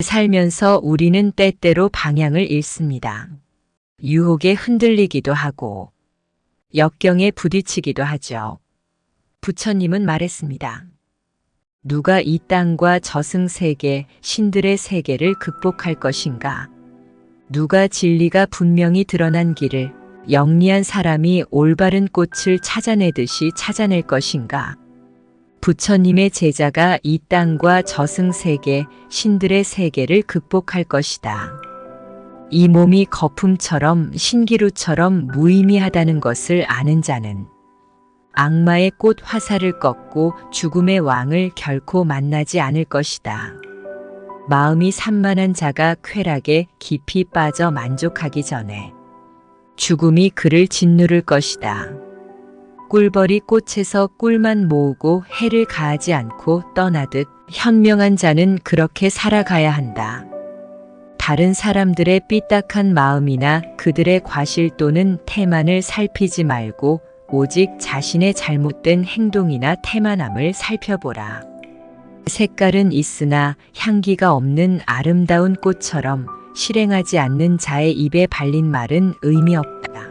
살면서 우리는 때때로 방향을 잃습니다. 유혹에 흔들리기도 하고 역경에 부딪히기도 하죠. 부처님은 말했습니다. 누가 이 땅과 저승 세계, 신들의 세계를 극복할 것인가? 누가 진리가 분명히 드러난 길을 영리한 사람이 올바른 꽃을 찾아내듯이 찾아낼 것인가? 부처님의 제자가 이 땅과 저승 세계, 신들의 세계를 극복할 것이다. 이 몸이 거품처럼 신기루처럼 무의미하다는 것을 아는 자는 악마의 꽃 화살을 꺾고 죽음의 왕을 결코 만나지 않을 것이다. 마음이 산만한 자가 쾌락에 깊이 빠져 만족하기 전에 죽음이 그를 짓누를 것이다. 꿀벌이 꽃에서 꿀만 모으고 해를 가하지 않고 떠나듯 현명한 자는 그렇게 살아가야 한다. 다른 사람들의 삐딱한 마음이나 그들의 과실 또는 태만을 살피지 말고 오직 자신의 잘못된 행동이나 태만함을 살펴보라. 색깔은 있으나 향기가 없는 아름다운 꽃처럼 실행하지 않는 자의 입에 발린 말은 의미 없다.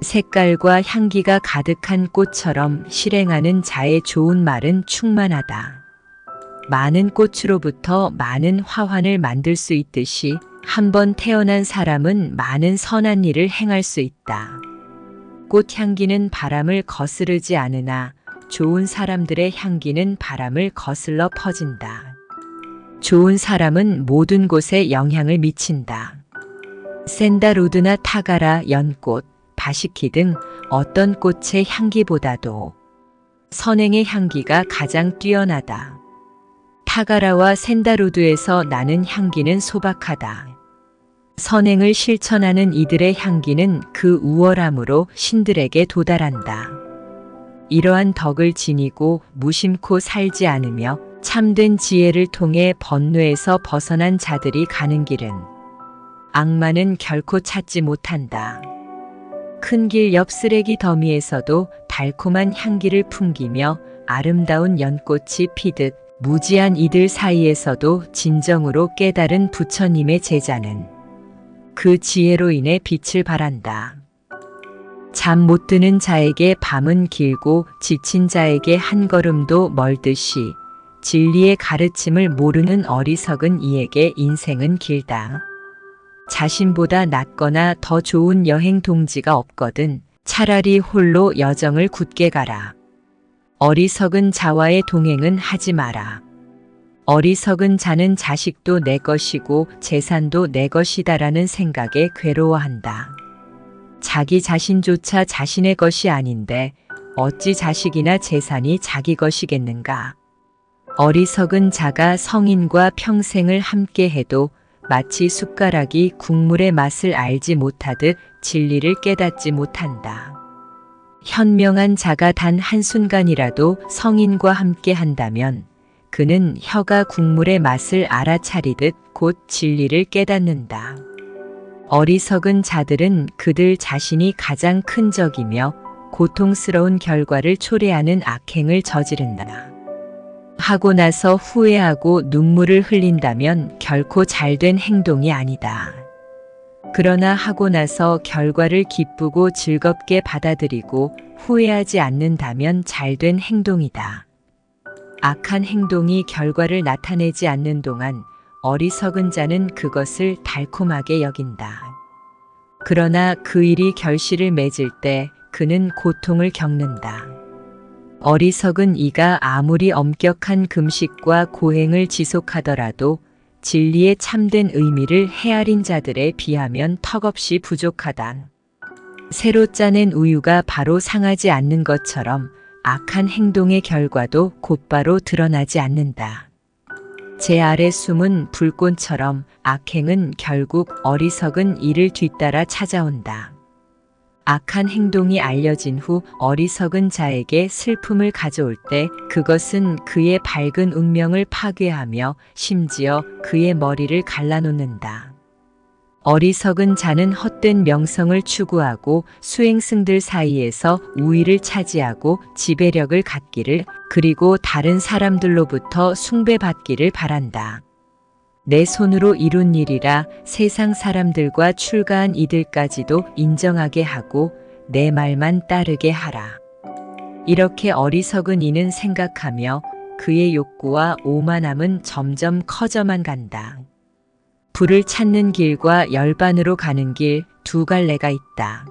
색깔과 향기가 가득한 꽃처럼 실행하는 자의 좋은 말은 충만하다. 많은 꽃으로부터 많은 화환을 만들 수 있듯이 한 번 태어난 사람은 많은 선한 일을 행할 수 있다. 꽃향기는 바람을 거스르지 않으나 좋은 사람들의 향기는 바람을 거슬러 퍼진다. 좋은 사람은 모든 곳에 영향을 미친다. 샌다루드나 타가라, 연꽃, 바시키 등 어떤 꽃의 향기보다도 선행의 향기가 가장 뛰어나다. 타가라와 샌다루드에서 나는 향기는 소박하다. 선행을 실천하는 이들의 향기는 그 우월함으로 신들에게 도달한다. 이러한 덕을 지니고 무심코 살지 않으며 참된 지혜를 통해 번뇌에서 벗어난 자들이 가는 길은 악마는 결코 찾지 못한다. 큰 길 옆 쓰레기 더미에서도 달콤한 향기를 풍기며 아름다운 연꽃이 피듯 무지한 이들 사이에서도 진정으로 깨달은 부처님의 제자는 그 지혜로 인해 빛을 발한다. 잠 못 드는 자에게 밤은 길고 지친 자에게 한 걸음도 멀듯이 진리의 가르침을 모르는 어리석은 이에게 인생은 길다. 자신보다 낫거나 더 좋은 여행 동지가 없거든 차라리 홀로 여정을 굳게 가라. 어리석은 자와의 동행은 하지 마라. 어리석은 자는 자식도 내 것이고 재산도 내 것이다라는 생각에 괴로워한다. 자기 자신조차 자신의 것이 아닌데 어찌 자식이나 재산이 자기 것이겠는가. 어리석은 자가 성인과 평생을 함께 해도 마치 숟가락이 국물의 맛을 알지 못하듯 진리를 깨닫지 못한다. 현명한 자가 단 한순간이라도 성인과 함께 한다면 그는 혀가 국물의 맛을 알아차리듯 곧 진리를 깨닫는다. 어리석은 자들은 그들 자신이 가장 큰 적이며 고통스러운 결과를 초래하는 악행을 저지른다. 하고 나서 후회하고 눈물을 흘린다면 결코 잘된 행동이 아니다. 그러나 하고 나서 결과를 기쁘고 즐겁게 받아들이고 후회하지 않는다면 잘된 행동이다. 악한 행동이 결과를 나타내지 않는 동안 어리석은 자는 그것을 달콤하게 여긴다. 그러나 그 일이 결실을 맺을 때 그는 고통을 겪는다. 어리석은 이가 아무리 엄격한 금식과 고행을 지속하더라도 진리의 참된 의미를 헤아린 자들에 비하면 턱없이 부족하다. 새로 짜낸 우유가 바로 상하지 않는 것처럼 악한 행동의 결과도 곧바로 드러나지 않는다. 제 아래 숨은 불꽃처럼 악행은 결국 어리석은 이를 뒤따라 찾아온다. 악한 행동이 알려진 후 어리석은 자에게 슬픔을 가져올 때 그것은 그의 밝은 운명을 파괴하며 심지어 그의 머리를 갈라놓는다. 어리석은 자는 헛된 명성을 추구하고 수행승들 사이에서 우위를 차지하고 지배력을 갖기를 그리고 다른 사람들로부터 숭배받기를 바란다. 내 손으로 이룬 일이라 세상 사람들과 출가한 이들까지도 인정하게 하고 내 말만 따르게 하라. 이렇게 어리석은 이는 생각하며 그의 욕구와 오만함은 점점 커져만 간다. 불을 찾는 길과 열반으로 가는 길 두 갈래가 있다.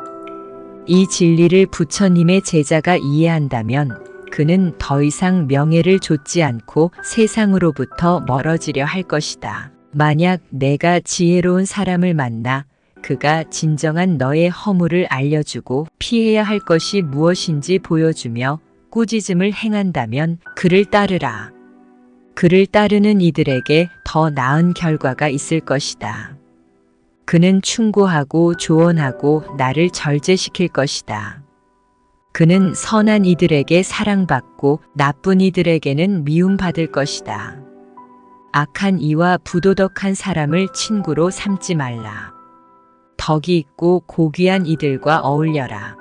이 진리를 부처님의 제자가 이해한다면 그는 더 이상 명예를 좇지 않고 세상으로부터 멀어지려 할 것이다. 만약 내가 지혜로운 사람을 만나 그가 진정한 너의 허물을 알려주고 피해야 할 것이 무엇인지 보여주며 꾸짖음을 행한다면 그를 따르라. 그를 따르는 이들에게 더 나은 결과가 있을 것이다. 그는 충고하고 조언하고 나를 절제시킬 것이다. 그는 선한 이들에게 사랑받고 나쁜 이들에게는 미움받을 것이다. 악한 이와 부도덕한 사람을 친구로 삼지 말라. 덕이 있고 고귀한 이들과 어울려라.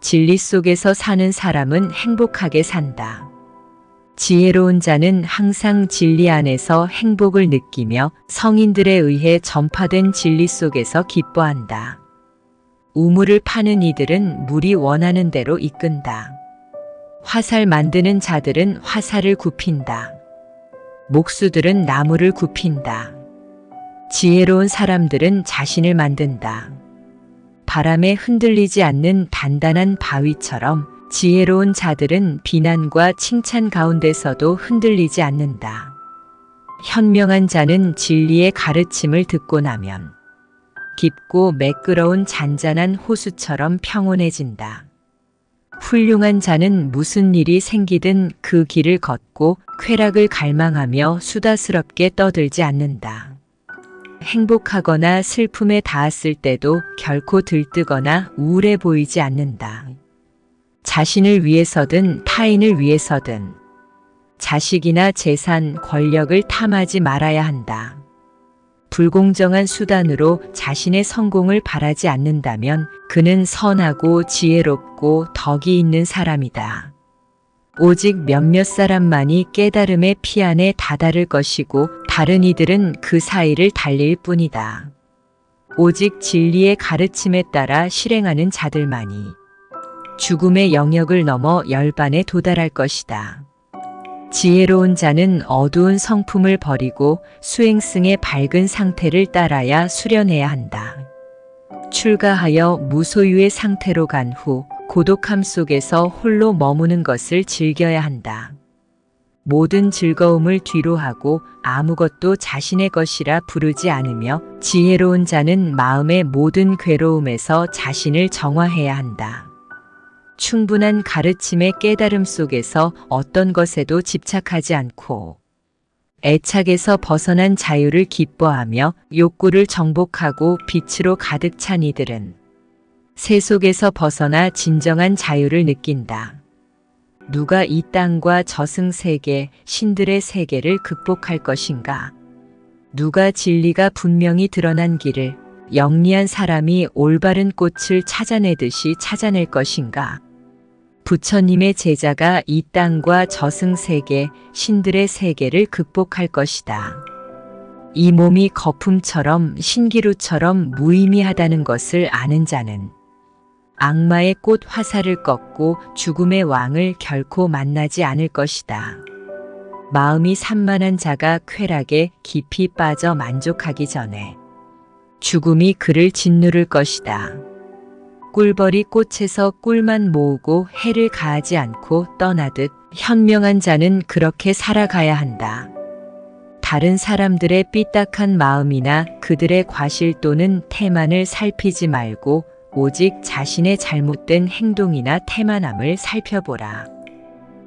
진리 속에서 사는 사람은 행복하게 산다. 지혜로운 자는 항상 진리 안에서 행복을 느끼며 성인들에 의해 전파된 진리 속에서 기뻐한다. 우물을 파는 이들은 물이 원하는 대로 이끈다. 화살 만드는 자들은 화살을 굽힌다. 목수들은 나무를 굽힌다. 지혜로운 사람들은 자신을 만든다. 바람에 흔들리지 않는 단단한 바위처럼 지혜로운 자들은 비난과 칭찬 가운데서도 흔들리지 않는다. 현명한 자는 진리의 가르침을 듣고 나면 깊고 매끄러운 잔잔한 호수처럼 평온해진다. 훌륭한 자는 무슨 일이 생기든 그 길을 걷고 쾌락을 갈망하며 수다스럽게 떠들지 않는다. 행복하거나 슬픔에 닿았을 때도 결코 들뜨거나 우울해 보이지 않는다. 자신을 위해서든 타인을 위해서든 자식이나 재산, 권력을 탐하지 말아야 한다. 불공정한 수단으로 자신의 성공을 바라지 않는다면 그는 선하고 지혜롭고 덕이 있는 사람이다. 오직 몇몇 사람만이 깨달음의 피 안에 다다를 것이고 다른 이들은 그 사이를 달릴 뿐이다. 오직 진리의 가르침에 따라 실행하는 자들만이 죽음의 영역을 넘어 열반에 도달할 것이다. 지혜로운 자는 어두운 성품을 버리고 수행승의 밝은 상태를 따라야 수련해야 한다. 출가하여 무소유의 상태로 간 후 고독함 속에서 홀로 머무는 것을 즐겨야 한다. 모든 즐거움을 뒤로 하고 아무것도 자신의 것이라 부르지 않으며 지혜로운 자는 마음의 모든 괴로움에서 자신을 정화해야 한다. 충분한 가르침의 깨달음 속에서 어떤 것에도 집착하지 않고 애착에서 벗어난 자유를 기뻐하며 욕구를 정복하고 빛으로 가득 찬 이들은 세 속에서 벗어나 진정한 자유를 느낀다. 누가 이 땅과 저승 세계, 신들의 세계를 극복할 것인가? 누가 진리가 분명히 드러난 길을 영리한 사람이 올바른 꽃을 찾아내듯이 찾아낼 것인가? 부처님의 제자가 이 땅과 저승 세계, 신들의 세계를 극복할 것이다. 이 몸이 거품처럼 신기루처럼 무의미하다는 것을 아는 자는 악마의 꽃 화살을 꺾고 죽음의 왕을 결코 만나지 않을 것이다. 마음이 산만한 자가 쾌락에 깊이 빠져 만족하기 전에 죽음이 그를 짓누를 것이다. 꿀벌이 꽃에서 꿀만 모으고 해를 가하지 않고 떠나듯 현명한 자는 그렇게 살아가야 한다. 다른 사람들의 삐딱한 마음이나 그들의 과실 또는 태만을 살피지 말고 오직 자신의 잘못된 행동이나 태만함을 살펴보라.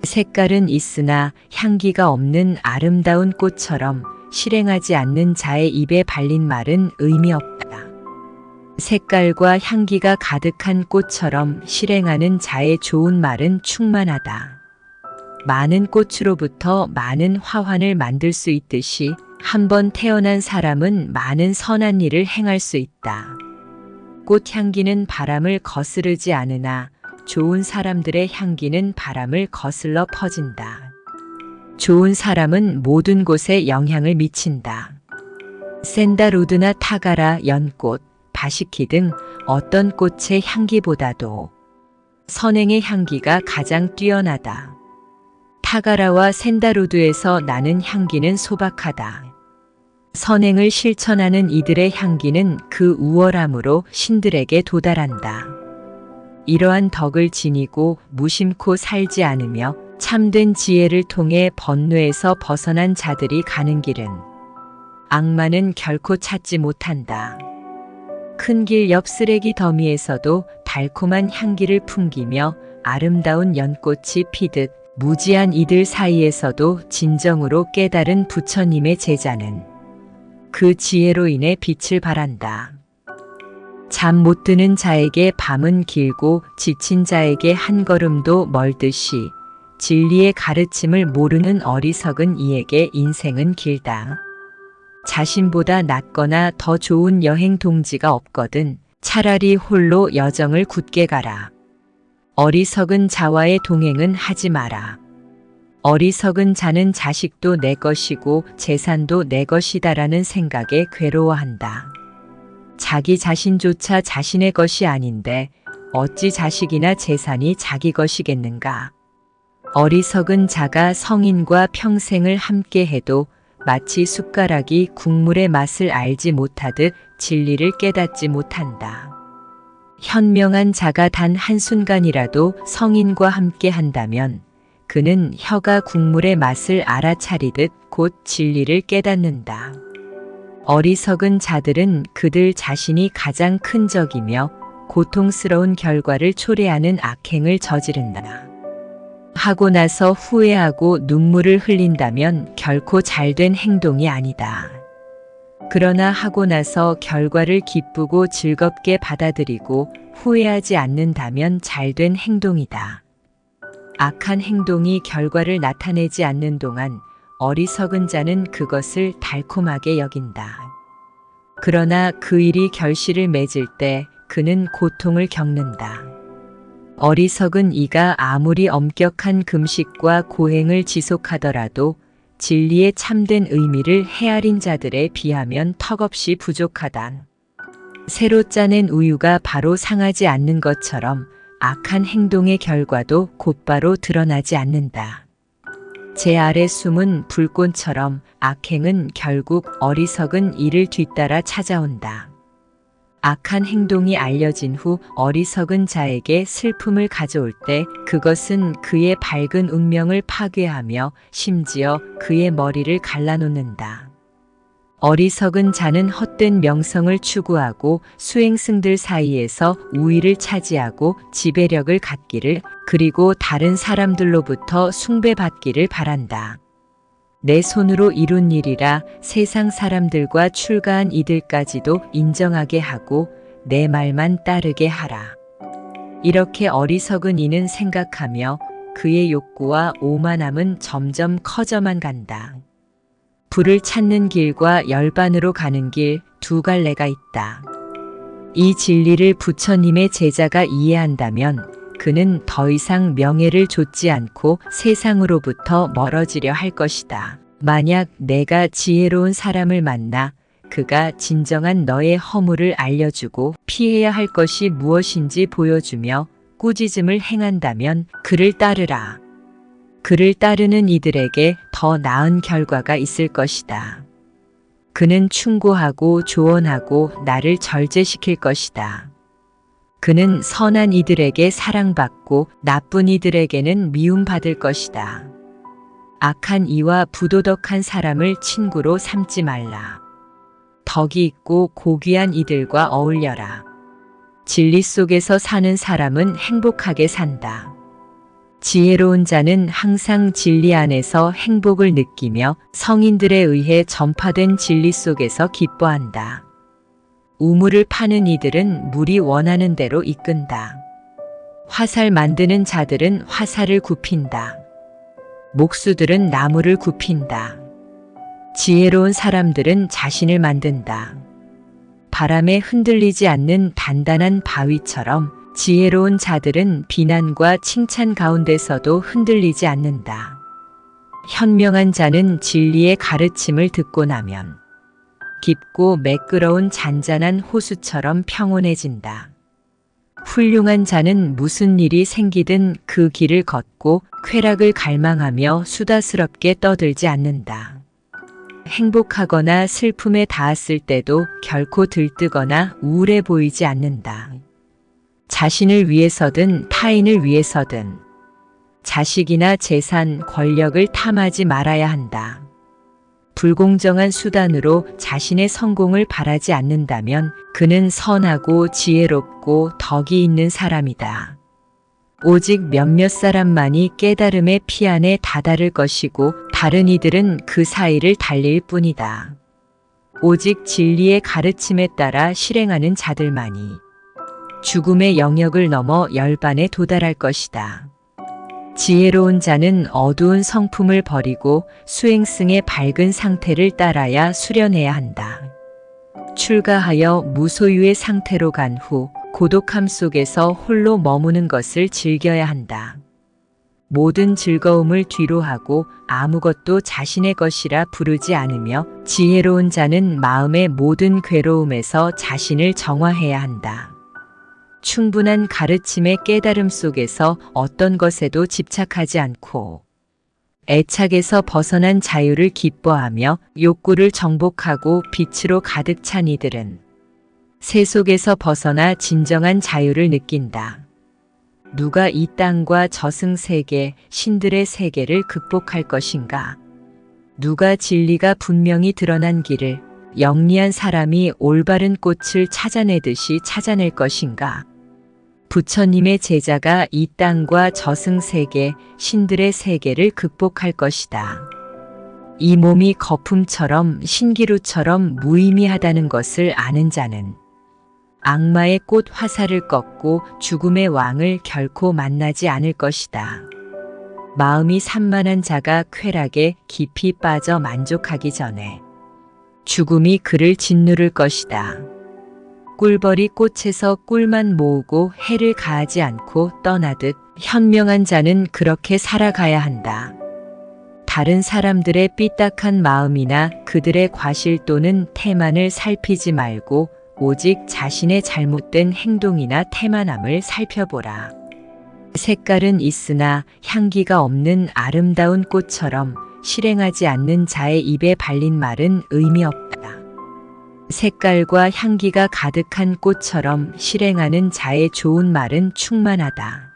색깔은 있으나 향기가 없는 아름다운 꽃처럼 실행하지 않는 자의 입에 발린 말은 의미 없다. 색깔과 향기가 가득한 꽃처럼 실행하는 자의 좋은 말은 충만하다. 많은 꽃으로부터 많은 화환을 만들 수 있듯이 한 번 태어난 사람은 많은 선한 일을 행할 수 있다. 꽃 향기는 바람을 거스르지 않으나 좋은 사람들의 향기는 바람을 거슬러 퍼진다. 좋은 사람은 모든 곳에 영향을 미친다. 샌다로드나 타가라, 연꽃, 바시키 등 어떤 꽃의 향기보다도 선행의 향기가 가장 뛰어나다. 타가라와 샌다로드에서 나는 향기는 소박하다. 선행을 실천하는 이들의 향기는 그 우월함으로 신들에게 도달한다. 이러한 덕을 지니고 무심코 살지 않으며 참된 지혜를 통해 번뇌에서 벗어난 자들이 가는 길은 악마는 결코 찾지 못한다. 큰 길 옆 쓰레기 더미에서도 달콤한 향기를 풍기며 아름다운 연꽃이 피듯 무지한 이들 사이에서도 진정으로 깨달은 부처님의 제자는 그 지혜로 인해 빛을 발한다. 잠 못 드는 자에게 밤은 길고 지친 자에게 한 걸음도 멀듯이 진리의 가르침을 모르는 어리석은 이에게 인생은 길다. 자신보다 낫거나 더 좋은 여행 동지가 없거든 차라리 홀로 여정을 굳게 가라. 어리석은 자와의 동행은 하지 마라. 어리석은 자는 자식도 내 것이고 재산도 내 것이다라는 생각에 괴로워한다. 자기 자신조차 자신의 것이 아닌데 어찌 자식이나 재산이 자기 것이겠는가. 어리석은 자가 성인과 평생을 함께 해도 마치 숟가락이 국물의 맛을 알지 못하듯 진리를 깨닫지 못한다. 현명한 자가 단 한순간이라도 성인과 함께 한다면 그는 혀가 국물의 맛을 알아차리듯 곧 진리를 깨닫는다. 어리석은 자들은 그들 자신이 가장 큰 적이며 고통스러운 결과를 초래하는 악행을 저지른다. 하고 나서 후회하고 눈물을 흘린다면 결코 잘된 행동이 아니다. 그러나 하고 나서 결과를 기쁘고 즐겁게 받아들이고 후회하지 않는다면 잘된 행동이다. 악한 행동이 결과를 나타내지 않는 동안 어리석은 자는 그것을 달콤하게 여긴다. 그러나 그 일이 결실을 맺을 때 그는 고통을 겪는다. 어리석은 이가 아무리 엄격한 금식과 고행을 지속하더라도 진리의 참된 의미를 헤아린 자들에 비하면 턱없이 부족하다. 새로 짜낸 우유가 바로 상하지 않는 것처럼 악한 행동의 결과도 곧바로 드러나지 않는다. 제 아래 숨은 불꽃처럼 악행은 결국 어리석은 이를 뒤따라 찾아온다. 악한 행동이 알려진 후 어리석은 자에게 슬픔을 가져올 때 그것은 그의 밝은 운명을 파괴하며 심지어 그의 머리를 갈라놓는다. 어리석은 자는 헛된 명성을 추구하고 수행승들 사이에서 우위를 차지하고 지배력을 갖기를 그리고 다른 사람들로부터 숭배받기를 바란다. 내 손으로 이룬 일이라 세상 사람들과 출가한 이들까지도 인정하게 하고 내 말만 따르게 하라. 이렇게 어리석은 이는 생각하며 그의 욕구와 오만함은 점점 커져만 간다. 불을 찾는 길과 열반으로 가는 길 두 갈래가 있다. 이 진리를 부처님의 제자가 이해한다면 그는 더 이상 명예를 좇지 않고 세상으로부터 멀어지려 할 것이다. 만약 내가 지혜로운 사람을 만나 그가 진정한 너의 허물을 알려주고 피해야 할 것이 무엇인지 보여주며 꾸짖음을 행한다면 그를 따르라. 그를 따르는 이들에게 더 나은 결과가 있을 것이다. 그는 충고하고 조언하고 나를 절제시킬 것이다. 그는 선한 이들에게 사랑받고 나쁜 이들에게는 미움받을 것이다. 악한 이와 부도덕한 사람을 친구로 삼지 말라. 덕이 있고 고귀한 이들과 어울려라. 진리 속에서 사는 사람은 행복하게 산다. 지혜로운 자는 항상 진리 안에서 행복을 느끼며 성인들에 의해 전파된 진리 속에서 기뻐한다. 우물을 파는 이들은 물이 원하는 대로 이끈다. 화살 만드는 자들은 화살을 굽힌다. 목수들은 나무를 굽힌다. 지혜로운 사람들은 자신을 만든다. 바람에 흔들리지 않는 단단한 바위처럼 지혜로운 자들은 비난과 칭찬 가운데서도 흔들리지 않는다. 현명한 자는 진리의 가르침을 듣고 나면 깊고 매끄러운 잔잔한 호수처럼 평온해진다. 훌륭한 자는 무슨 일이 생기든 그 길을 걷고 쾌락을 갈망하며 수다스럽게 떠들지 않는다. 행복하거나 슬픔에 닿았을 때도 결코 들뜨거나 우울해 보이지 않는다. 자신을 위해서든 타인을 위해서든 자식이나 재산, 권력을 탐하지 말아야 한다. 불공정한 수단으로 자신의 성공을 바라지 않는다면 그는 선하고 지혜롭고 덕이 있는 사람이다. 오직 몇몇 사람만이 깨달음의 피 안에 다다를 것이고 다른 이들은 그 사이를 달릴 뿐이다. 오직 진리의 가르침에 따라 실행하는 자들만이 죽음의 영역을 넘어 열반에 도달할 것이다. 지혜로운 자는 어두운 성품을 버리고 수행승의 밝은 상태를 따라야 수련해야 한다. 출가하여 무소유의 상태로 간 후 고독함 속에서 홀로 머무는 것을 즐겨야 한다. 모든 즐거움을 뒤로 하고 아무것도 자신의 것이라 부르지 않으며 지혜로운 자는 마음의 모든 괴로움에서 자신을 정화해야 한다. 충분한 가르침의 깨달음 속에서 어떤 것에도 집착하지 않고 애착에서 벗어난 자유를 기뻐하며 욕구를 정복하고 빛으로 가득 찬 이들은 세 속에서 벗어나 진정한 자유를 느낀다. 누가 이 땅과 저승 세계, 신들의 세계를 극복할 것인가? 누가 진리가 분명히 드러난 길을 영리한 사람이 올바른 꽃을 찾아내듯이 찾아낼 것인가? 부처님의 제자가 이 땅과 저승 세계, 신들의 세계를 극복할 것이다. 이 몸이 거품처럼 신기루처럼 무의미하다는 것을 아는 자는 악마의 꽃 화살을 꺾고 죽음의 왕을 결코 만나지 않을 것이다. 마음이 산만한 자가 쾌락에 깊이 빠져 만족하기 전에 죽음이 그를 짓누를 것이다. 꿀벌이 꽃에서 꿀만 모으고 해를 가하지 않고 떠나듯 현명한 자는 그렇게 살아가야 한다. 다른 사람들의 삐딱한 마음이나 그들의 과실 또는 태만을 살피지 말고 오직 자신의 잘못된 행동이나 태만함을 살펴보라. 색깔은 있으나 향기가 없는 아름다운 꽃처럼 실행하지 않는 자의 입에 발린 말은 의미 없다. 색깔과 향기가 가득한 꽃처럼 실행하는 자의 좋은 말은 충만하다.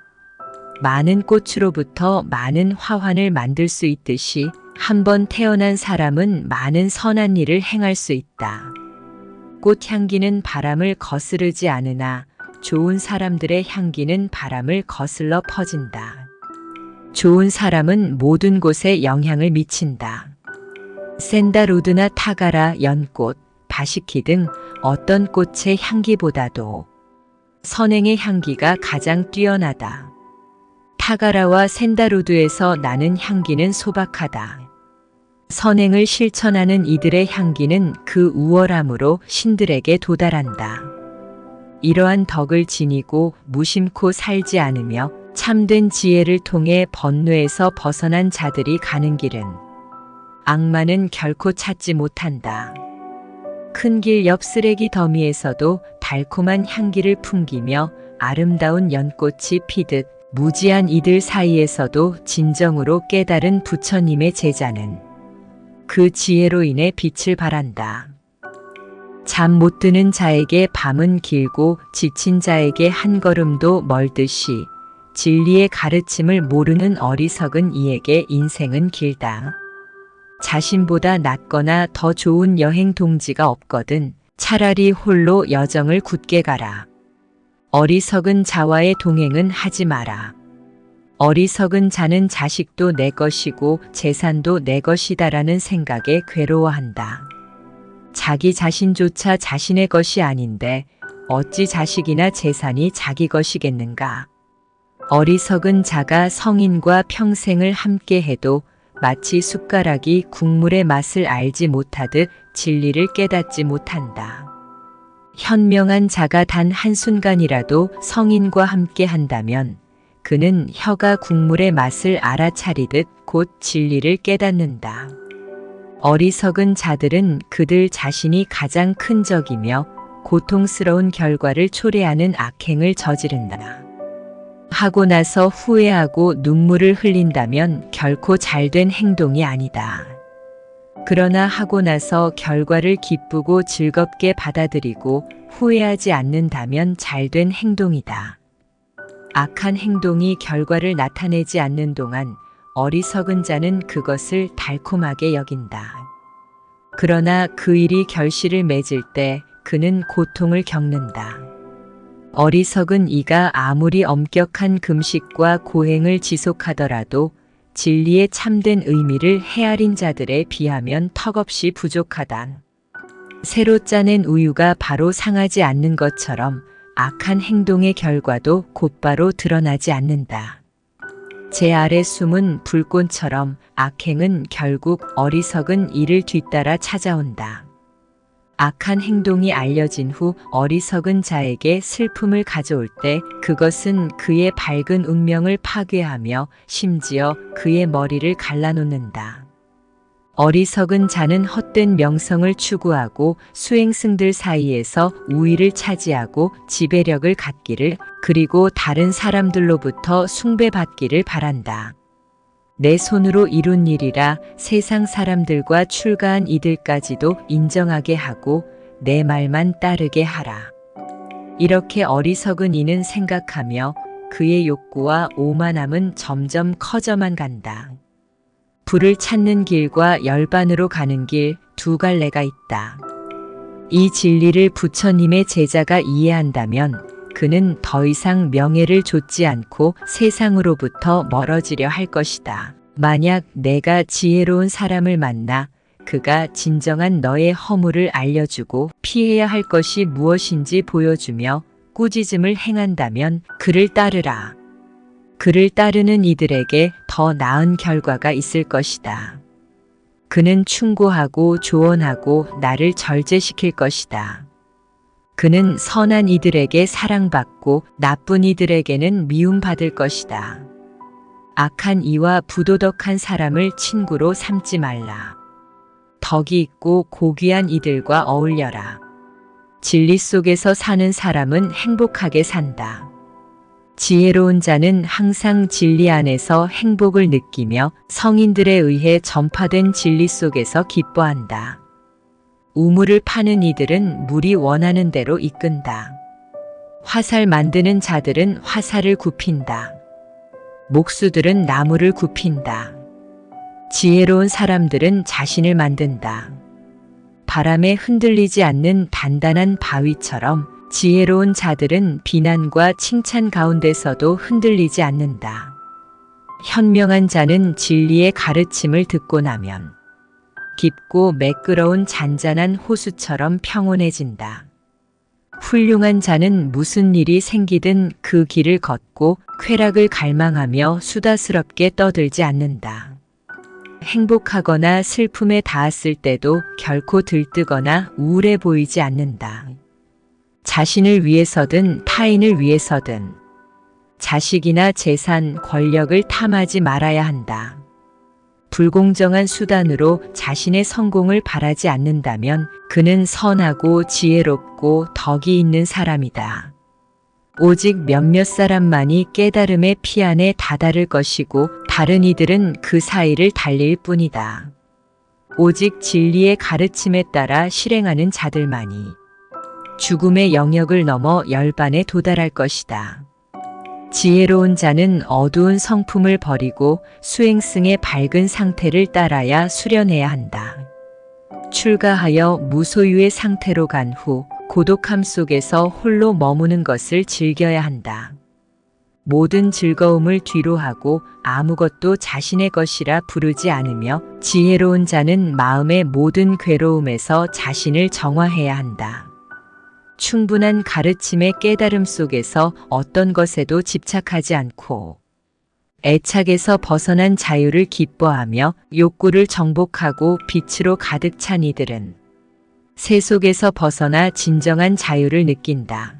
많은 꽃으로부터 많은 화환을 만들 수 있듯이 한 번 태어난 사람은 많은 선한 일을 행할 수 있다. 꽃 향기는 바람을 거스르지 않으나 좋은 사람들의 향기는 바람을 거슬러 퍼진다. 좋은 사람은 모든 곳에 영향을 미친다. 샌다로드나 타가라 연꽃, 바시키 등 어떤 꽃의 향기보다도 선행의 향기가 가장 뛰어나다. 타가라와 샌다로드에서 나는 향기는 소박하다. 선행을 실천하는 이들의 향기는 그 우월함으로 신들에게 도달한다. 이러한 덕을 지니고 무심코 살지 않으며 참된 지혜를 통해 번뇌에서 벗어난 자들이 가는 길은 악마는 결코 찾지 못한다. 큰 길 옆 쓰레기 더미에서도 달콤한 향기를 풍기며 아름다운 연꽃이 피듯 무지한 이들 사이에서도 진정으로 깨달은 부처님의 제자는 그 지혜로 인해 빛을 발한다. 잠 못 드는 자에게 밤은 길고 지친 자에게 한 걸음도 멀듯이 진리의 가르침을 모르는 어리석은 이에게 인생은 길다. 자신보다 낫거나 더 좋은 여행 동지가 없거든 차라리 홀로 여정을 굳게 가라. 어리석은 자와의 동행은 하지 마라. 어리석은 자는 자식도 내 것이고 재산도 내 것이다라는 생각에 괴로워한다. 자기 자신조차 자신의 것이 아닌데 어찌 자식이나 재산이 자기 것이겠는가. 어리석은 자가 성인과 평생을 함께 해도 마치 숟가락이 국물의 맛을 알지 못하듯 진리를 깨닫지 못한다. 현명한 자가 단 한순간이라도 성인과 함께 한다면 그는 혀가 국물의 맛을 알아차리듯 곧 진리를 깨닫는다. 어리석은 자들은 그들 자신이 가장 큰 적이며 고통스러운 결과를 초래하는 악행을 저지른다. 하고 나서 후회하고 눈물을 흘린다면 결코 잘된 행동이 아니다. 그러나 하고 나서 결과를 기쁘고 즐겁게 받아들이고 후회하지 않는다면 잘된 행동이다. 악한 행동이 결과를 나타내지 않는 동안 어리석은 자는 그것을 달콤하게 여긴다. 그러나 그 일이 결실을 맺을 때 그는 고통을 겪는다. 어리석은 이가 아무리 엄격한 금식과 고행을 지속하더라도 진리의 참된 의미를 헤아린 자들에 비하면 턱없이 부족하다. 새로 짜낸 우유가 바로 상하지 않는 것처럼 악한 행동의 결과도 곧바로 드러나지 않는다. 제 아래 숨은 불꽃처럼 악행은 결국 어리석은 이를 뒤따라 찾아온다. 악한 행동이 알려진 후 어리석은 자에게 슬픔을 가져올 때 그것은 그의 밝은 운명을 파괴하며 심지어 그의 머리를 갈라놓는다. 어리석은 자는 헛된 명성을 추구하고 수행승들 사이에서 우위를 차지하고 지배력을 갖기를 그리고 다른 사람들로부터 숭배받기를 바란다. 내 손으로 이룬 일이라 세상 사람들과 출가한 이들까지도 인정하게 하고 내 말만 따르게 하라. 이렇게 어리석은 이는 생각하며 그의 욕구와 오만함은 점점 커져만 간다. 불을 찾는 길과 열반으로 가는 길 두 갈래가 있다. 이 진리를 부처님의 제자가 이해한다면 그는 더 이상 명예를 좇지 않고 세상으로부터 멀어지려 할 것이다. 만약 내가 지혜로운 사람을 만나 그가 진정한 너의 허물을 알려주고 피해야 할 것이 무엇인지 보여주며 꾸짖음을 행한다면 그를 따르라. 그를 따르는 이들에게 더 나은 결과가 있을 것이다. 그는 충고하고 조언하고 나를 절제시킬 것이다. 그는 선한 이들에게 사랑받고 나쁜 이들에게는 미움받을 것이다. 악한 이와 부도덕한 사람을 친구로 삼지 말라. 덕이 있고 고귀한 이들과 어울려라. 진리 속에서 사는 사람은 행복하게 산다. 지혜로운 자는 항상 진리 안에서 행복을 느끼며 성인들에 의해 전파된 진리 속에서 기뻐한다. 우물을 파는 이들은 물이 원하는 대로 이끈다. 화살 만드는 자들은 화살을 굽힌다. 목수들은 나무를 굽힌다. 지혜로운 사람들은 자신을 만든다. 바람에 흔들리지 않는 단단한 바위처럼 지혜로운 자들은 비난과 칭찬 가운데서도 흔들리지 않는다. 현명한 자는 진리의 가르침을 듣고 나면 깊고 매끄러운 잔잔한 호수처럼 평온해진다. 훌륭한 자는 무슨 일이 생기든 그 길을 걷고 쾌락을 갈망하며 수다스럽게 떠들지 않는다. 행복하거나 슬픔에 닿았을 때도 결코 들뜨거나 우울해 보이지 않는다. 자신을 위해서든 타인을 위해서든 자식이나 재산, 권력을 탐하지 말아야 한다. 불공정한 수단으로 자신의 성공을 바라지 않는다면 그는 선하고 지혜롭고 덕이 있는 사람이다. 오직 몇몇 사람만이 깨달음의 피안에 다다를 것이고 다른 이들은 그 사이를 달릴 뿐이다. 오직 진리의 가르침에 따라 실행하는 자들만이 죽음의 영역을 넘어 열반에 도달할 것이다. 지혜로운 자는 어두운 성품을 버리고 수행승의 밝은 상태를 따라야 수련해야 한다. 출가하여 무소유의 상태로 간 후 고독함 속에서 홀로 머무는 것을 즐겨야 한다. 모든 즐거움을 뒤로 하고 아무것도 자신의 것이라 부르지 않으며 지혜로운 자는 마음의 모든 괴로움에서 자신을 정화해야 한다. 충분한 가르침의 깨달음 속에서 어떤 것에도 집착하지 않고 애착에서 벗어난 자유를 기뻐하며 욕구를 정복하고 빛으로 가득 찬 이들은 세 속에서 벗어나 진정한 자유를 느낀다.